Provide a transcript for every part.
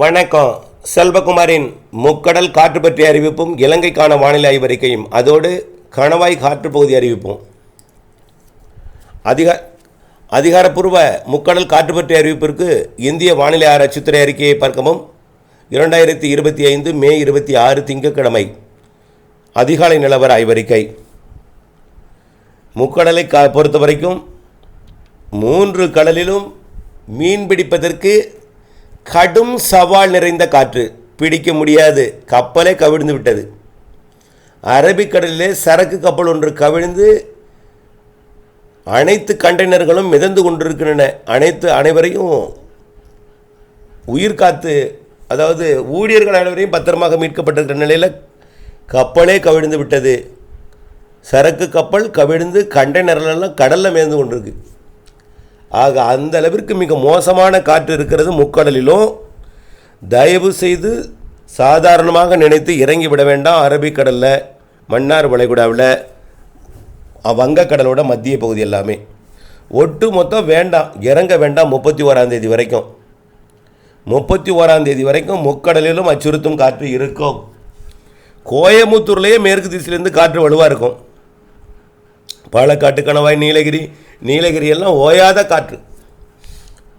வணக்கம். செல்வகுமாரின் முக்கடல் காற்று பற்றிய அறிவிப்பும் இலங்கைக்கான வானிலை ஆய்வறிக்கையும். அதோடு கணவாய் காற்று பகுதி அறிவிப்பும். அதிக அதிகாரப்பூர்வ முக்கடல் காற்று பற்றிய அறிவிப்பிற்கு இந்திய வானிலை ஆராய்ச்சித்துறை அறிக்கையை பார்க்கவும். இரண்டாயிரத்தி இருபத்தி ஐந்து மே இருபத்தி ஆறு திங்கட்கிழமை. அதிகாலை நிலவர ஆய்வறிக்கை. முக்கடலை கா பொறுத்த வரைக்கும் மூன்று கடலிலும் மீன் பிடிப்பதற்கு கடும் சவால் நிறைந்த காற்று. பிடிக்க முடியாது. கப்பலே கவிழ்ந்து விட்டது. அரபிக்கடலிலே சரக்கு கப்பல் ஒன்று கவிழ்ந்து அனைத்து கண்டெய்னர்களும் மிதந்து கொண்டிருக்கின்றன. அனைத்து அனைவரையும் உயிர் காத்து அதாவது ஊழியர்கள் அனைவரையும் பத்திரமாக மீட்கப்பட்டிருக்கிற நிலையில் கப்பலே கவிழ்ந்து விட்டது. சரக்கு கப்பல் கவிழ்ந்து கண்டெய்னர்களெல்லாம் கடலில் மிதந்து கொண்டிருக்கு. ஆக அந்த அளவிற்கு மிக மோசமான காற்று இருக்கிறது முக்கடலிலும் தயவு செய்து சாதாரணமாக நினைத்து இறங்கி விட வேண்டாம். அரபிக்கடலில் மன்னார் வளைகுடாவில் வங்கக்கடலோட மத்திய பகுதி எல்லாமே. ஒட்டு மொத்தம் வேண்டாம் இறங்க வேண்டாம் முப்பத்தி ஓராந்தேதி வரைக்கும். முப்பத்தி ஓராம் தேதி வரைக்கும் முக்கடலிலும் அச்சுறுத்தும் காற்று இருக்கும். கோயமுத்தூர்லேயே மேற்கு திசையிலேருந்து காற்று வலுவாக இருக்கும். பாலக்காட்டு கணவாய் நீலகிரி நீலகிரியெல்லாம் ஓயாத காற்று.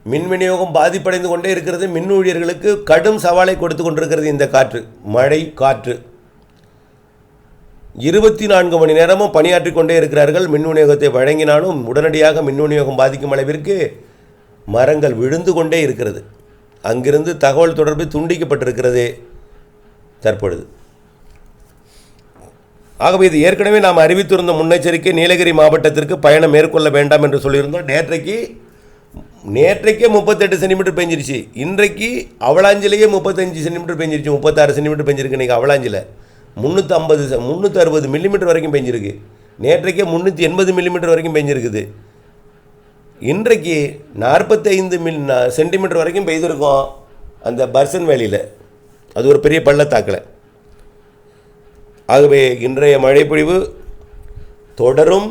மின் விநியோகம் பாதிப்படைந்து கொண்டே இருக்கிறது. மின் ஊழியர்களுக்கு கடும் சவாலை கொடுத்து கொண்டிருக்கிறது இந்த காற்று. மழை காற்று. இருபத்தி நான்கு மணி நேரமும் பணியாற்றி கொண்டே இருக்கிறார்கள். மின் விநியோகத்தை வழங்கினாலும் உடனடியாக மின் விநியோகம் பாதிக்கும் அளவிற்கு மரங்கள் விழுந்து கொண்டே இருக்கிறது. அங்கிருந்து தகவல் தொடர்பு துண்டிக்கப்பட்டிருக்கிறது தற்பொழுது. ஆகவே இது ஏற்கனவே நாம் அறிவித்திருந்த முன்னெச்சரிக்கை நீலகிரி மாவட்டத்திற்கு பயணம் மேற்கொள்ள வேண்டாம் என்று சொல்லியிருந்தோம். நேற்றைக்கு நேற்றைக்கே முப்பத்தெட்டு சென்டிமீட்டர் பெஞ்சிருச்சு. இன்றைக்கு அவலாஞ்சிலேயே முப்பத்தஞ்சு சென்டிமீட்டர் பெஞ்சிருச்சு. முப்பத்தாறு சென்டிமீட்டர் பெஞ்சிருக்கு இன்றைக்கி அவலாஞ்சில். முந்நூற்றி ஐம்பது முந்நூற்றி அறுபது மில்லிமீட்டர் வரைக்கும் பெஞ்சிருக்கு. நேற்றைக்கே முந்நூற்றி எண்பது மில்லிமீட்டர் வரைக்கும் பெஞ்சிருக்குது. இன்றைக்கு நாற்பத்தைந்து மில் சென்டிமீட்டர் வரைக்கும் பெய்திருக்கோம் அந்த பர்சன் வேலியில். அது ஒரு பெரிய பள்ளத்தாக்கில். ஆகவே இன்றைய மழைப்பொழிவு தொடரும்.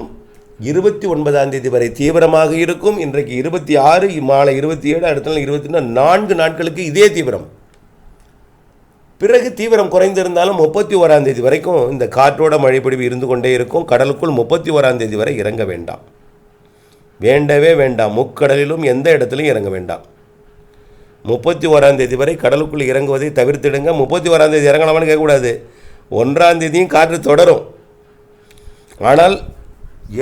இருபத்தி ஒன்பதாம் தேதி வரை தீவிரமாக இருக்கும். இன்றைக்கு இருபத்தி ஆறு மாலை இருபத்தி ஏழு அடுத்த நாள் இருபத்தி நான்கு நாட்களுக்கு இதே தீவிரம். பிறகு தீவிரம் குறைந்திருந்தாலும் முப்பத்தி ஓராம் தேதி வரைக்கும் இந்த காற்றோட மழைப்பொழிவு இருந்து கொண்டே இருக்கும். கடலுக்குள் முப்பத்தி ஓராம் தேதி வரை இறங்க வேண்டாம். வேண்டவே வேண்டாம். முக்கடலிலும் எந்த இடத்துலையும் இறங்க வேண்டாம். முப்பத்தி ஓராம் தேதி வரை கடலுக்குள் இறங்குவதை தவிர்த்திடுங்க. முப்பத்தி ஓராம் தேதி இறங்கலாமான்னு கேட்கக்கூடாது. ஒன்றாம் தேதியும் காற்று தொடரும். ஆனால்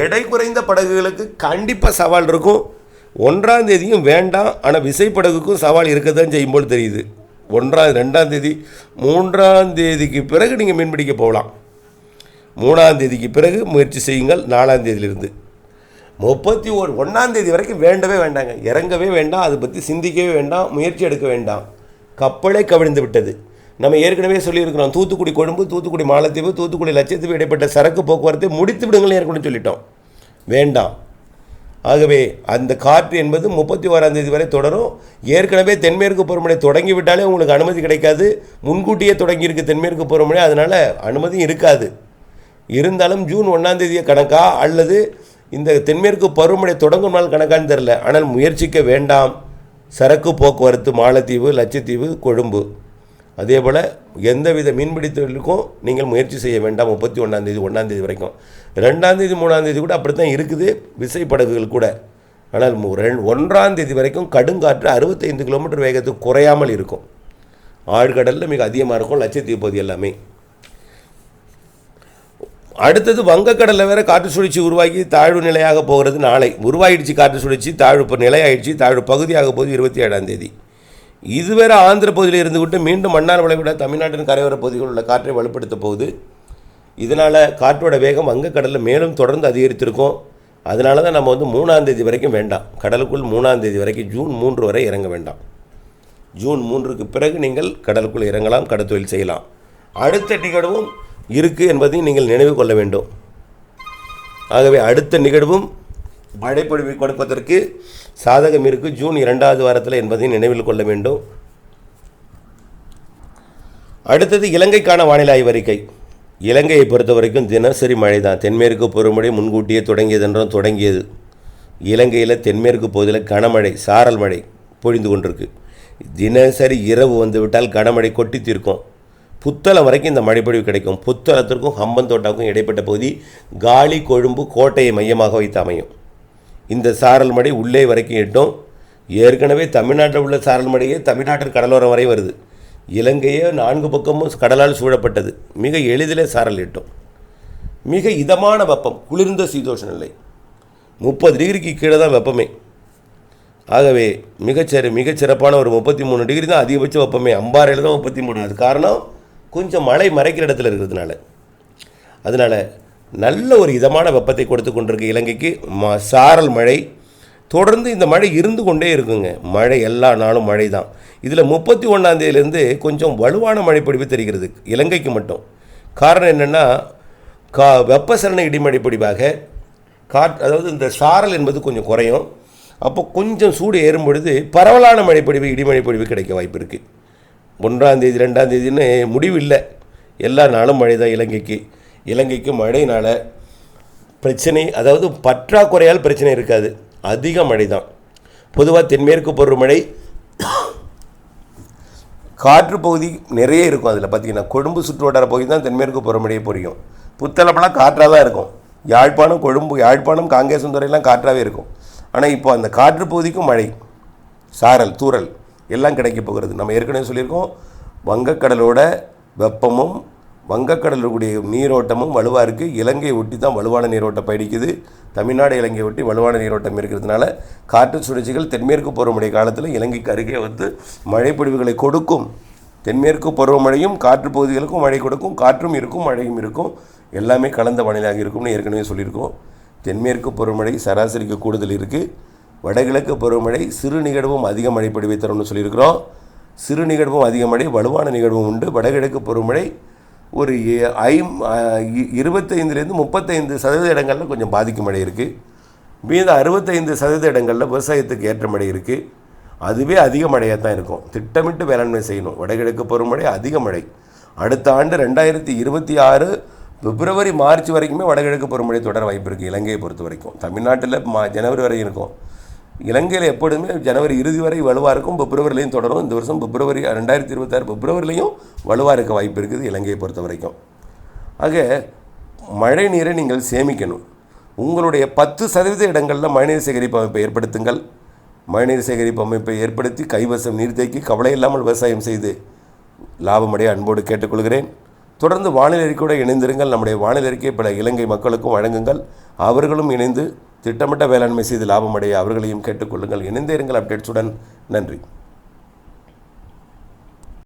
எடை குறைந்த படகுகளுக்கு கண்டிப்பாக சவால் இருக்கும். ஒன்றாம் தேதியும் வேண்டாம் ஆனால் விசைப்படகுக்கும் சவால் இருக்க தான் செய்யும்போது தெரியுது. ஒன்றாம் ரெண்டாம் தேதி மூன்றாம் தேதிக்கு பிறகு நீங்கள் மீன்பிடிக்க போகலாம். மூணாம் தேதிக்கு பிறகு முயற்சி செய்யுங்கள் நாலாம் தேதியிலிருந்து. முப்பத்தி ஒரு ஒன்றாம் தேதி வரைக்கும் வேண்டவே வேண்டாங்க. இறங்கவே வேண்டாம் அதை பற்றி சிந்திக்கவே வேண்டாம் முயற்சி எடுக்க வேண்டாம். கப்பலே கவிழ்ந்து விட்டது. நம்ம ஏற்கனவே சொல்லியிருக்கிறோம். தூத்துக்குடி கொழும்பு தூத்துக்குடி மாலத்தீவு தூத்துக்குடி லட்சத்தீவு இடைப்பட்ட சரக்கு போக்குவரத்தை முடித்து விடுங்கள் ஏற்கனவே சொல்லிட்டோம். வேண்டாம். ஆகவே அந்த காற்று என்பது முப்பத்தி ஓராம் தேதி வரை தொடரும். ஏற்கனவே தென்மேற்கு பருவமழை தொடங்கி விட்டாலே உங்களுக்கு அனுமதி கிடைக்காது. முன்கூட்டியே தொடங்கியிருக்கு தென்மேற்கு பருவமழை அதனால் அனுமதியும் இருக்காது. இருந்தாலும் ஜூன் ஒன்றாம் தேதியை கணக்கா? அல்லது இந்த தென்மேற்கு பருவமழை தொடங்கும் நாள் கணக்கான்னு தெரில ஆனால் முயற்சிக்க வேண்டாம். சரக்கு போக்குவரத்து மாலத்தீவு லட்சத்தீவு கொழும்பு. அதே போல் எந்தவித மீன்பிடி தொழிலுக்கும் நீங்கள் முயற்சி செய்ய வேண்டாம். முப்பத்தி ஒன்றாந்தேதி ஒன்றாந்தேதி வரைக்கும். ரெண்டாந்தேதி மூணாந்தேதி கூட அப்படி தான் இருக்குது. விசைப்படகுகள் கூட. ஆனால் ரெண் ஒன்றாந்தேதி வரைக்கும் கடுங்காற்று அறுபத்தைந்து கிலோமீட்டர் வேகத்துக்கு குறையாமல் இருக்கும். ஆழ்கடலில் மிக அதிகமாக இருக்கும். லட்சத்தீவு பகுதி எல்லாமே. அடுத்தது வங்கக்கடலில் வேற காற்று சுழற்சி உருவாக்கி தாழ்வு நிலையாக போகிறது நாளை. உருவாயிடுச்சு காற்று சுழற்சி தாழ்வு இப்போ நிலையாயிடுச்சு. தாழ்வு பகுதியாக போகுது இருபத்தி ஏழாம் தேதி. இதுவரை ஆந்திர பகுதியில் இருந்து விட்டு மீண்டும் மன்னார் வளைகுடா தமிழ்நாட்டின் கரையோர பகுதிகளில் உள்ள காற்றை வலுப்படுத்த போகுது. இதனால் காற்றோட வேகம் வங்கக்கடலில் மேலும் தொடர்ந்து அதிகரித்திருக்கும். அதனால தான் நம்ம வந்து மூணாம் தேதி வரைக்கும் வேண்டாம். கடலுக்குள் மூணாம் தேதி வரைக்கும் ஜூன் மூன்று வரை இறங்க வேண்டாம். ஜூன் மூன்றுக்கு பிறகு நீங்கள் கடலுக்குள் இறங்கலாம் கடத்தொழில் செய்யலாம். அடுத்த நிகழ்வும் இருக்குது என்பதையும் நீங்கள் நினைவு கொள்ள வேண்டும். ஆகவே அடுத்த நிகழ்வும் மழைப்பொழிவு கொடுப்பதற்கு சாதகம் இருக்கு ஜூன் இரண்டாவது வாரத்தில் என்பதை நினைவில் கொள்ள வேண்டும். அடுத்தது இலங்கைக்கான வானிலை ஆய்வறிக்கை. இலங்கையை பொறுத்த வரைக்கும் தினசரி மழை தான் தென்மேற்கு பருவமழை முன்கூட்டியே தொடங்கியதென்றும் தொடங்கியது. இலங்கையில் தென்மேற்கு பகுதியில் கனமழை சாரல் மழை பொழிந்து கொண்டிருக்கு. தினசரி இரவு வந்துவிட்டால் கனமழை கொட்டி தீர்க்கும். புத்தளம் வரைக்கும் இந்த மழைப்பொழிவு கிடைக்கும். புத்தளத்திற்கும் ஹம்பந்தோட்டாவுக்கும் இடைப்பட்ட பகுதி காலி கொழும்பு கோட்டையை மையமாக வைத்து அமையும். இந்த சாரல் மடை உள்ளே வரைக்கும் எட்டும். ஏற்கனவே தமிழ்நாட்டில் உள்ள சாரல் மடையே தமிழ்நாட்டின் கடலோரம் வரை வருது. இலங்கையே நான்கு பக்கமும் கடலால் சூழப்பட்டது. மிக எளிதில் சாரல் எட்டும். மிக இதமான வெப்பம் குளிர்ந்த சீதோஷ நிலை. முப்பது டிகிரிக்கு கீழே தான் வெப்பமே. ஆகவே மிகச்சிற மிகச்சிறப்பான ஒரு முப்பத்தி மூணு டிகிரி தான் அதிகபட்ச வெப்பமே. அம்பாறையில் தான் முப்பத்தி மூணு அது காரணம் கொஞ்சம் மழை மறைக்கிற இடத்துல இருக்கிறதுனால. அதனால் நல்ல ஒரு இதமான வெப்பத்தை கொடுத்து கொண்டிருக்க இலங்கைக்கு. ம சாரல் மழை. தொடர்ந்து இந்த மழை இருந்து கொண்டே இருக்குங்க. மழை எல்லா நாளும் மழை தான் இதில் முப்பத்தி ஒன்றாந்தேதியிலேருந்து கொஞ்சம் வலுவான மழை தெரிகிறது. இலங்கைக்கு மட்டும். காரணம் என்னென்னா கா வெப்பசலன இடிமழை பொழிவாக காட் அதாவது இந்த சாரல் என்பது கொஞ்சம் குறையும். அப்போ கொஞ்சம் சூடு ஏறும் பொழுது பரவலான மழைப்பொழிவு இடிமழை பொழிவு கிடைக்க வாய்ப்பு இருக்குது ஒன்றாம் தேதி ரெண்டாம் தேதின்னு முடிவு இல்லை. எல்லா நாளும் மழை தான் இலங்கைக்கு. இலங்கைக்கு மழையினால் பிரச்சனை அதாவது பற்றாக்குறையால் பிரச்சனை இருக்காது. அதிக மழை தான் பொதுவாக தென்மேற்கு பொருள் மழை காற்று பகுதி நிறைய இருக்கும் அதில். பார்த்தீங்கன்னா கொழும்பு சுற்றுவட்டார பகுதி தான் தென்மேற்கு பருவமழையை பொரியும் புத்தளப்பெல்லாம் காற்றாக தான் இருக்கும். யாழ்ப்பாணம் கொழும்பு யாழ்ப்பாணம் காங்கேசந்துறையெல்லாம் காற்றாகவே இருக்கும். ஆனால் இப்போ அந்த காற்று பகுதிக்கும் மழை சாரல் தூரல் எல்லாம் கிடைக்க போகிறது. நம்ம ஏற்கனவே சொல்லியிருக்கோம் வங்கக்கடலோட வெப்பமும் வங்கக்கடலுடைய நீரோட்டமும் வலுவாக இருக்குது இலங்கையை ஒட்டி தான் வலுவான நீரோட்டம் பயணிக்குது. தமிழ்நாடு இலங்கையை ஒட்டி வலுவான நீரோட்டம் இருக்கிறதுனால காற்று சுழற்சிகள் தென்மேற்கு பருவமழை காலத்தில் இலங்கைக்கு அருகே வந்து மழைப்பொழிவுகளை கொடுக்கும். தென்மேற்கு பருவமழையும் காற்று பகுதிகளுக்கும் மழை கொடுக்கும். காற்றும் இருக்கும் மழையும் இருக்கும். எல்லாமே கலந்த வானிலையாக இருக்கும்னு ஏற்கனவே சொல்லியிருக்கோம். தென்மேற்கு பருவமழை சராசரிக்கு கூடுதல் இருக்குது வடகிழக்கு பருவமழை சிறு நிகழ்வும் அதிக மழை பொழிவை தரும்னு சொல்லியிருக்கிறோம். சிறு நிகழ்வும் அதிக மழை வலுவான நிகழ்வும் உண்டு. வடகிழக்கு பருவமழை ஒரு ஐம் இ- இருபத்தைந்துலேருந்து முப்பத்தைந்து சதவீத இடங்களில் கொஞ்சம் பாதிக்கும் மழை இருக்குது மீது அறுபத்தைந்து சதவீத இடங்களில் விவசாயத்துக்கு ஏற்ற மழை இருக்குது அதுவே அதிக மழையாக தான் இருக்கும். திட்டமிட்டு வேளாண்மை செய்யணும். வடகிழக்கு பருவமழை அதிக மழை. அடுத்த ஆண்டு ரெண்டாயிரத்தி இருபத்தி ஆறு பிப்ரவரி மார்ச் வரைக்குமே வடகிழக்கு பருவமழை தொடர வாய்ப்பு இருக்குது இலங்கையை பொறுத்த வரைக்கும். தமிழ்நாட்டில் மா ஜனவரி வரைக்கும் இருக்கும். இலங்கையில் எப்பொழுதுமே ஜனவரி இறுதி வரை வலுவாக இருக்கும் பிப்ரவரிலையும் தொடரும். இந்த வருஷம் பிப்ரவரி ரெண்டாயிரத்தி இருபத்தாறு பிப்ரவரிலையும் வலுவாக இருக்க வாய்ப்பு இருக்குது இலங்கையை பொறுத்த வரைக்கும். ஆக மழை நீரை நீங்கள் சேமிக்கணும். உங்களுடைய பத்து சதவீத இடங்களில் மழைநீர் சேகரிப்பு அமைப்பை ஏற்படுத்துங்கள். மழைநீர் சேகரிப்பு அமைப்பை ஏற்படுத்தி கைவசம் நீர் தேக்கி கவலை இல்லாமல் விவசாயம் செய்து லாபமடைய அன்போடு கேட்டுக்கொள்கிறேன். தொடர்ந்து வானிலை அறிக்கையோடு இணைந்திருங்கள். நம்முடைய வானிலை அறிக்கை பல இலங்கை மக்களுக்கும் வழங்குங்கள். அவர்களும் இணைந்து திட்டமிட்ட வேளாண்மை செய்து லாபமடைய அவர்களையும் கேட்டுக்கொள்ளுங்கள். இணைந்தே இருங்கள் அப்டேட்ஸுடன். நன்றி.